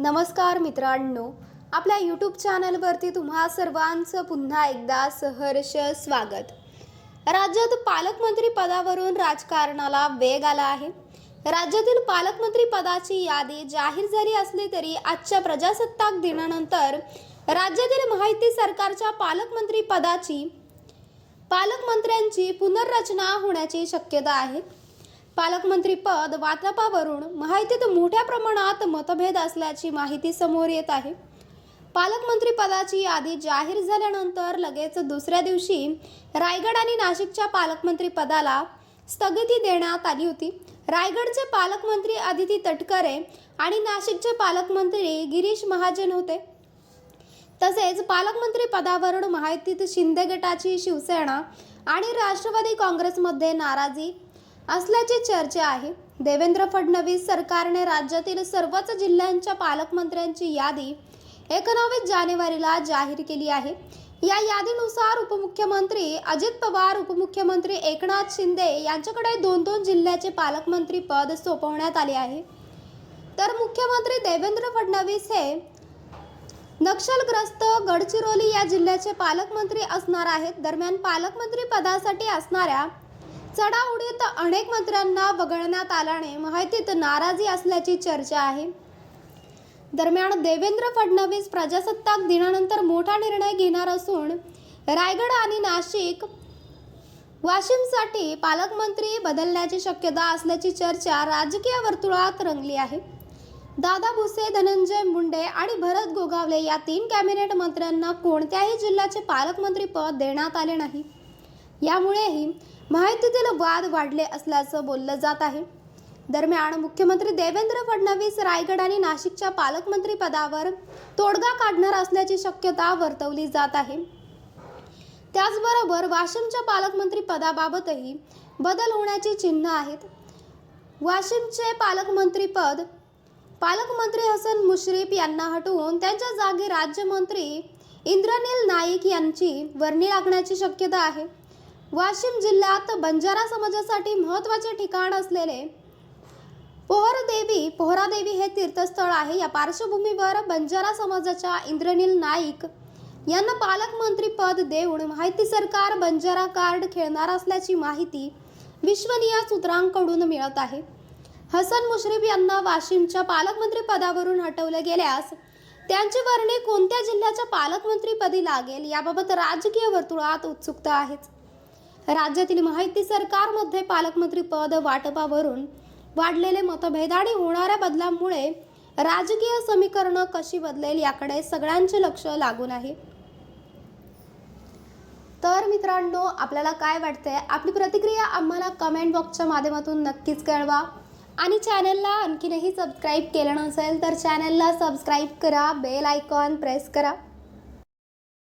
नमस्कार मित्रांनो आपल्या यूट्यूब चॅनलवरती तुम्हा सर्वांचं पुन्हा एकदा सहर्ष स्वागत. राज्यात पालकमंत्री पदावरून राजकारणाला वेग आला आहे. राज्यातील पालकमंत्री पदाची यादी जाहीर झाली असली तरी आजच्या प्रजासत्ताक दिनानंतर राज्यातील माहिती सरकारच्या पालकमंत्री पदाची पालकमंत्र्यांची पुनर्रचना होण्याची शक्यता आहे. पालकमंत्री पद वाटपावरून माहितीत मोठ्या प्रमाणात मतभेद असल्याची माहिती समोर येत आहे. पालकमंत्री पदाची यादी जाहीर झाल्यानंतर लगेच दुसऱ्या दिवशी रायगड आणि नाशिकच्या पालकमंत्री पदाला स्थगिती देण्यात आली होती. रायगडचे पालकमंत्री अदिती तटकरे आणि नाशिकचे पालकमंत्री गिरीश महाजन होते. तसेच पालकमंत्री पदावरून माहितीत शिंदे गटाची शिवसेना आणि राष्ट्रवादी काँग्रेसमध्ये नाराजी असल्याची चर्चा आहे. देवेंद्र फडणवीस सरकारने राज्यातील सर्वच जिल्ह्यांच्या पालकमंत्र्यांची यादी एकोणावीस जानेवारीला जाहीर केली आहे. या यादीनुसार उपमुख्यमंत्री अजित पवार उपमुख्यमंत्री एकनाथ शिंदे यांच्याकडे दोन दोन जिल्ह्याचे पालकमंत्री पद सोपवण्यात आले आहे. तर मुख्यमंत्री देवेंद्र फडणवीस हे नक्षलग्रस्त गडचिरोली या जिल्ह्याचे पालकमंत्री असणार आहेत. दरम्यान पालकमंत्री पदासाठी असणाऱ्या चढाओढीत अनेक मंत्र्यांना वगळण्यात आल्याने माहितीत नाराजी असल्याची चर्चा आहे. दरम्यान देवेंद्र फडणवीस प्रजासत्ताक दिनानंतर मोठा निर्णय घेणार असून रायगड आणि नाशिक वाशिमसाठी पालकमंत्री बदलण्याची शक्यता असल्याची चर्चा राजकीय वर्तुळात रंगली आहे. दादा भुसे धनंजय मुंडे आणि भरत गोगावले या तीन कॅबिनेट मंत्र्यांना कोणत्याही जिल्ह्याचे पालकमंत्री पद देण्यात आले नाही. यामुळेही माहितीतील वाद वाढले असल्याचं बोललं जात आहे. दरम्यान मुख्यमंत्री देवेंद्र फडणवीस रायगड आणि नाशिकच्या पालकमंत्री पदावर तोडगा काढणार असल्याची शक्यता वर्तवली जात आहे. त्याचबरोबर वाशिमच्या पालकमंत्री पदाबाबतही बदल होण्याची चिन्ह आहेत. वाशिमचे पालकमंत्री पद पालकमंत्री हसन मुश्रीफ यांना हटवून त्यांच्या जागी राज्यमंत्री इंद्रनील नाईक यांची वर्णी लागण्याची शक्यता आहे. वाशिम जिल्ह्यात बंजारा समाजासाठी महत्त्वाचे ठिकाण असलेले पोहरदेवी पोहरादेवी हे तीर्थस्थळ आहे. या पार्श्वभूमीवर बंजारा समाजाच्या इंद्रनील नाईक यांना पालकमंत्री पद देऊन माहिती सरकार बंजारा कार्ड खेळणार असल्याची माहिती विश्वनीय सूत्रांकडून मिळत आहे. हसन मुश्रीफ यांना वाशिमच्या पालकमंत्री पदावरून हटवलं गेल्यास त्यांची वर्णी कोणत्या जिल्ह्याच्या पालकमंत्रीपदी लागेल याबाबत राजकीय वर्तुळात उत्सुकता आहेच. राज्यातील माहिती सरकारमध्ये पालकमंत्री पद वाटपावरून वाढलेले मतभेद आणि होणाऱ्या बदलांमुळे राजकीय समीकरणं कशी बदलेल याकडे सगळ्यांचे लक्ष लागून आहे. तर मित्रांनो आपल्याला काय वाटतंय? आपली प्रतिक्रिया आम्हाला कमेंट बॉक्सच्या माध्यमातून नक्कीच कळवा. आणि चॅनलला आणखीनही सबस्क्राईब केलं नसेल तर चॅनलला सबस्क्राईब करा बेल आयकॉन प्रेस करा.